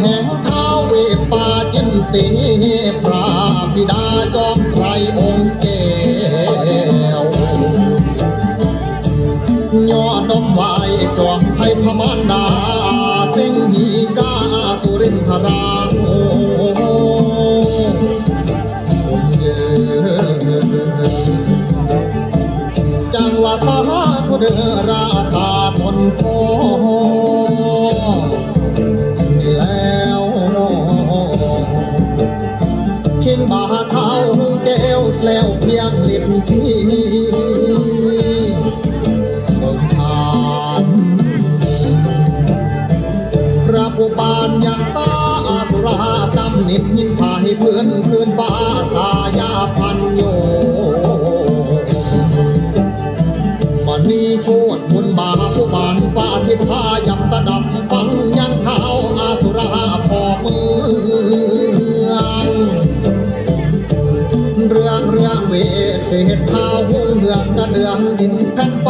แห่งเท้าเวปาจินติพระบิดาจอมไตรองค์แก้วย่อนมไหวจอมไทยพมานดาสิงหีกาสุรินทรางจังหวะสาธุเดราตาทนโท พระผู้ปานยังตาอาสุราดำนิดยิ่งพาให้เพื่อนคืนฟ้าตายาพันโยมันมีโชดบุญบาผู้บานฟ้าที่พายับสะดับฟังยังเท้าอาสุราพอเมืองเรือ เรื่องเวทเหตุท้าวงเหือกกระเดืองดินกันฟ้าพญาเท้า